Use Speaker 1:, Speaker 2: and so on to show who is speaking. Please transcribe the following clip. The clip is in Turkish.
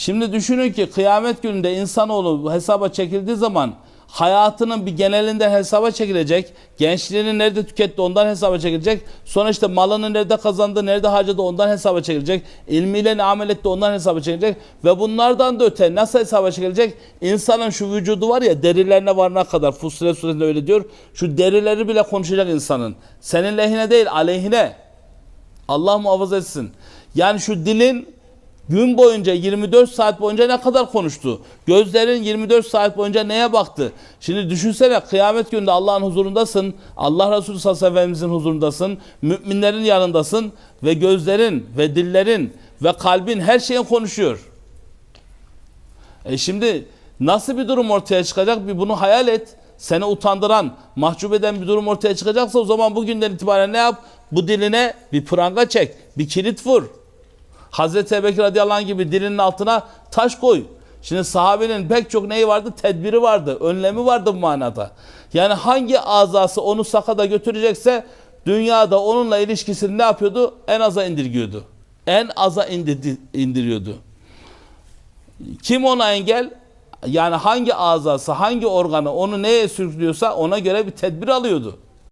Speaker 1: Şimdi düşünün ki kıyamet gününde insanoğlu hesaba çekildiği zaman hayatının bir genelinde hesaba çekilecek. Gençliğini nerede tüketti ondan hesaba çekilecek. Sonra işte malını nerede kazandı, nerede harcadı ondan hesaba çekilecek. İlmiyle ne amel etti ondan hesaba çekilecek. Ve bunlardan da öte nasıl hesaba çekilecek? İnsanın şu vücudu var ya derilerine varana kadar Fussilet suresinde öyle diyor. Şu derileri bile konuşacak insanın. Senin lehine değil aleyhine. Allah muhafaza etsin. Yani şu dilin gün boyunca 24 saat boyunca ne kadar konuştu? Gözlerin 24 saat boyunca neye baktı? Şimdi düşünsene kıyamet gününde Allah'ın huzurundasın. Allah Resulü sallallahu aleyhi ve sellem'imizin huzurundasın. Müminlerin yanındasın ve gözlerin ve dillerin ve kalbin her şeyin konuşuyor. E şimdi nasıl bir durum ortaya çıkacak? Bir bunu hayal et. Seni utandıran, mahcup eden bir durum ortaya çıkacaksa o zaman bugünden itibaren ne yap? Bu diline bir pranga çek, bir kilit vur. Hazreti Ebubekir radıyallahu anh gibi dilinin altına taş koy. Şimdi sahabenin pek çok neyi vardı? Tedbiri vardı, önlemi vardı bu manada. Yani hangi azası onu sakada götürecekse dünyada onunla ilişkisini ne yapıyordu? En aza indirgiyordu. En aza indiriyordu. Kim ona engel? Yani hangi azası, hangi organı onu neye sürüklüyorsa ona göre bir tedbir alıyordu.